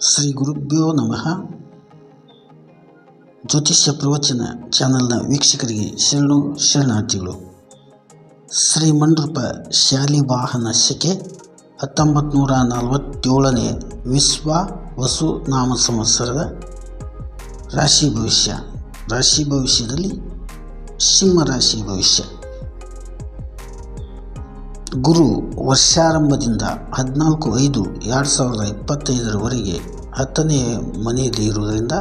ಶ್ರೀ ಗುರುಭ್ಯೋ ನಮಃ. ಜ್ಯೋತಿಷ್ಯ ಪ್ರವಚನ ಚಾನೆಲ್ನ ವೀಕ್ಷಕರಿಗೆ ಶರಣು ಶರಣಾರ್ಥಿಗಳು ಶ್ರೀ ಮಂಡೃಪ ಶಾಲಿವಾಹನ ಶಕೆ ಹತ್ತೊಂಬತ್ತು ನೂರ ನಲವತ್ತೇಳನೇ ವಿಶ್ವ ವಸು ನಾಮ ಸಂವತ್ಸರದ ರಾಶಿ ಭವಿಷ್ಯ. ರಾಶಿ ಭವಿಷ್ಯದಲ್ಲಿ ಸಿಂಹ ರಾಶಿ ಭವಿಷ್ಯ. ಗುರು ವರ್ಷಾರಂಭದಿಂದ ಹದಿನಾಲ್ಕು ಐದು ಎರಡು ಸಾವಿರದ ಇಪ್ಪತ್ತೈದರವರೆಗೆ ಹತ್ತನೇ ಮನೆಯಲ್ಲಿ ಇರುವುದರಿಂದ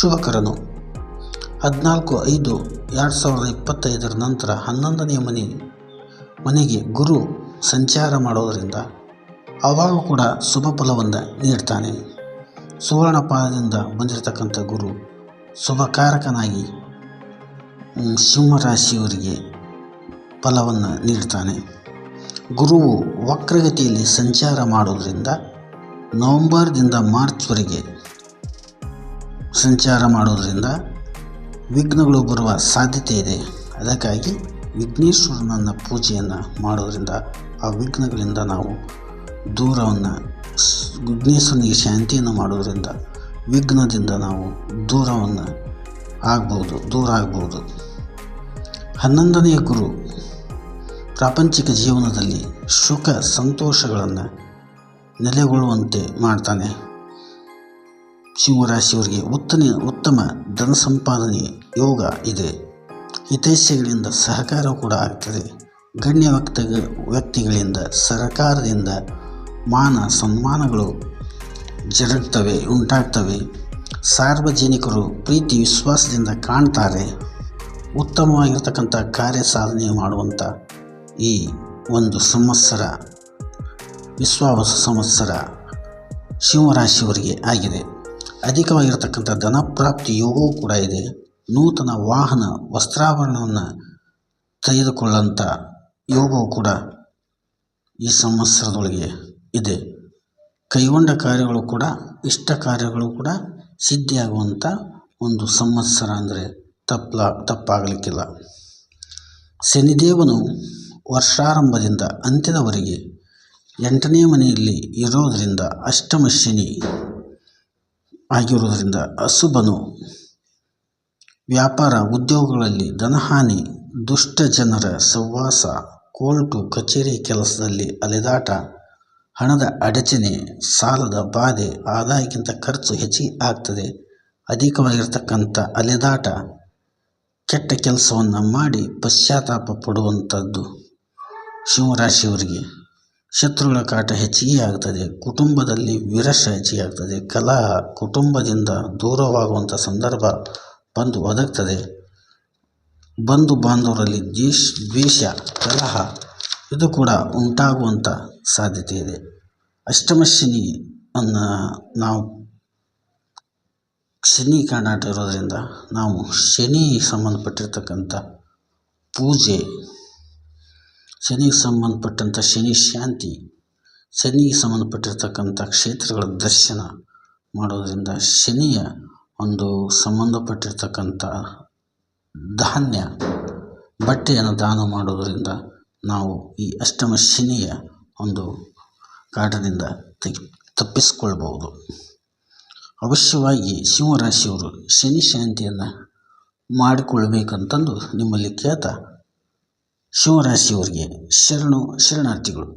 ಶುಭಕರನು. ಹದಿನಾಲ್ಕು ಐದು ಎರಡು ಸಾವಿರದ ಇಪ್ಪತ್ತೈದರ ನಂತರ ಹನ್ನೊಂದನೇ ಮನೆ, ಮನೆಗೆ ಗುರು ಸಂಚಾರ ಮಾಡೋದರಿಂದ ಅವಾಗ ಕೂಡ ಶುಭ ಫಲವನ್ನು ನೀಡ್ತಾನೆ. ಸುವರ್ಣ ಪಾದದಿಂದ ಬಂದಿರತಕ್ಕಂಥ ಗುರು ಶುಭಕಾರಕನಾಗಿ ಸಿಂಹರಾಶಿಯವರಿಗೆ ಫಲವನ್ನು ನೀಡ್ತಾನೆ. ಗುರುವು ವಕ್ರಗತಿಯಲ್ಲಿ ಸಂಚಾರ ಮಾಡೋದರಿಂದ ನವಂಬರ್ದಿಂದ ಮಾರ್ಚ್ವರೆಗೆ ಸಂಚಾರ ಮಾಡೋದರಿಂದ ವಿಘ್ನಗಳು ಬರುವ ಸಾಧ್ಯತೆ ಇದೆ. ಅದಕ್ಕಾಗಿ ವಿಘ್ನೇಶ್ವರನನ್ನ ಪೂಜೆಯನ್ನು ಮಾಡೋದರಿಂದ ಆ ವಿಘ್ನಗಳಿಂದ ನಾವು ದೂರವನ್ನು ವಿಘ್ನೇಶ್ವರನಿಗೆ ಶಾಂತಿಯನ್ನು ಮಾಡೋದರಿಂದ ವಿಘ್ನದಿಂದ ನಾವು ದೂರವನ್ನು ಆಗ್ಬೋದು, ದೂರ ಆಗ್ಬೋದು. ಹನ್ನೊಂದನೆಯ ಗುರು ಪ್ರಾಪಂಚಿಕ ಜೀವನದಲ್ಲಿ ಸುಖ ಸಂತೋಷಗಳನ್ನು ನೆಲೆಗೊಳ್ಳುವಂತೆ ಮಾಡ್ತಾನೆ. ಸಿಂಹರಾಶಿಯವರಿಗೆ ಉತ್ತಮ ಉತ್ತಮ ಧನ ಸಂಪಾದನೆ ಯೋಗ ಇದೆ. ಹಿತೈಷ್ಯಗಳಿಂದ ಸಹಕಾರ ಕೂಡ ಆಗ್ತದೆ. ಗಣ್ಯ ವ್ಯಕ್ತ, ವ್ಯಕ್ತಿಗಳಿಂದ ಸರ್ಕಾರದಿಂದ ಮಾನ ಸನ್ಮಾನಗಳು ಜರುಗ್ತವೆ, ಉಂಟಾಗ್ತವೆ. ಸಾರ್ವಜನಿಕರು ಪ್ರೀತಿ, ವಿಶ್ವಾಸದಿಂದ ಕಾಣ್ತಾರೆ. ಉತ್ತಮವಾಗಿರ್ತಕ್ಕಂಥ ಕಾರ್ಯ ಸಾಧನೆ ಮಾಡುವಂಥ ಈ ಒಂದು ಸಂವತ್ಸರ, ವಿಶ್ವಾವಸ ಸಂವತ್ಸರ ಸಿಂಹರಾಶಿಯವರಿಗೆ ಆಗಿದೆ. ಅಧಿಕವಾಗಿರತಕ್ಕಂಥ ಧನಪ್ರಾಪ್ತಿ ಯೋಗವೂ ಕೂಡ ಇದೆ. ನೂತನ ವಾಹನ, ವಸ್ತ್ರಾಭರಣವನ್ನು ತೆಗೆದುಕೊಳ್ಳಂಥ ಯೋಗವು ಕೂಡ ಈ ಸಂವತ್ಸರದೊಳಗೆ ಇದೆ. ಕೈಗೊಂಡ ಕಾರ್ಯಗಳು ಕೂಡ, ಇಷ್ಟ ಕಾರ್ಯಗಳು ಕೂಡ ಸಿದ್ಧಿಯಾಗುವಂಥ ಒಂದು ಸಂವತ್ಸರ ಅಂದರೆ ತಪ್ಪಲ ತಪ್ಪಾಗಲಿಕ್ಕಿಲ್ಲ. ಶನಿದೇವನು ವರ್ಷಾರಂಭದಿಂದ ಅಂತ್ಯದವರೆಗೆ ಎಂಟನೇ ಮನೆಯಲ್ಲಿ ಇರೋದರಿಂದ ಅಷ್ಟಮ ಶನಿ ಆಗಿರುವುದರಿಂದ ಅಶುಭನು ವ್ಯಾಪಾರ ಉದ್ಯೋಗಗಳಲ್ಲಿ ಧನಹಾನಿ ದುಷ್ಟ ಜನರ ಸಹವಾಸ, ಕೋರ್ಟು, ಕಚೇರಿ ಕೆಲಸದಲ್ಲಿ ಅಲೆದಾಟ, ಹಣದ ಅಡಚಣೆ, ಸಾಲದ ಬಾಧೆ, ಆದಾಯಕ್ಕಿಂತ ಖರ್ಚು ಹೆಚ್ಚಿಗೆ ಆಗ್ತದೆ. ಅಧಿಕವಾಗಿರ್ತಕ್ಕಂಥ ಅಲೆದಾಟ ಕೆಟ್ಟ ಕೆಲಸವನ್ನು ಮಾಡಿ ಪಶ್ಚಾತ್ತಾಪ ಪಡುವಂಥದ್ದು. ಸಿಂಹರಾಶಿಯವರಿಗೆ ಶತ್ರುಗಳ ಕಾಟ ಹೆಚ್ಚಿಗೆ ಆಗ್ತದೆ. ಕುಟುಂಬದಲ್ಲಿ ವಿರಸ ಹೆಚ್ಚಿಗೆ ಆಗ್ತದೆ. ಕಲಹ ಕುಟುಂಬದಿಂದ ದೂರವಾಗುವಂಥ ಸಂದರ್ಭ ಬಂದು ಒದಗ್ತದೆ. ಬಂಧು ಬಾಂಧವರಲ್ಲಿ ದ್ವೇಷ ದ್ವೇಷ, ಕಲಹ ಇದು ಕೂಡ ಉಂಟಾಗುವಂಥ ಸಾಧ್ಯತೆ ಇದೆ. ಅಷ್ಟಮ ಶನಿ ಅನ್ನು ನಾವು ಶನಿ ಕಾಣಾಟ ಇರೋದರಿಂದ ನಾವು ಶನಿ ಸಂಬಂಧಪಟ್ಟಿರ್ತಕ್ಕಂಥ ಪೂಜೆ ಶನಿಗೆ ಸಂಬಂಧಪಟ್ಟಂಥ ಶನಿ ಶಾಂತಿ, ಶನಿಗೆ ಸಂಬಂಧಪಟ್ಟಿರ್ತಕ್ಕಂಥ ಕ್ಷೇತ್ರಗಳ ದರ್ಶನ ಮಾಡೋದರಿಂದ ಶನಿಯ ಒಂದು ಸಂಬಂಧಪಟ್ಟಿರ್ತಕ್ಕಂಥ ಧಾನ್ಯ, ಬಟ್ಟೆಯನ್ನು ದಾನ ಮಾಡೋದರಿಂದ ನಾವು ಈ ಅಷ್ಟಮ ಶನಿಯ ಒಂದು ಕಾಟದಿಂದ ತೆಗಿ, ತಪ್ಪಿಸಿಕೊಳ್ಬಹುದು. ಅವಶ್ಯವಾಗಿ ಸಿಂಹರಾಶಿಯವರು ಶನಿ ಶಾಂತಿಯನ್ನು ಮಾಡಿಕೊಳ್ಬೇಕಂತಂದು ನಿಮ್ಮಲ್ಲಿ ಕೇಳ್ತಾ ಶಿವರಾಶಿಯವರಿಗೆ ಶರಣು ಶರಣಾರ್ಥಿಗಳು.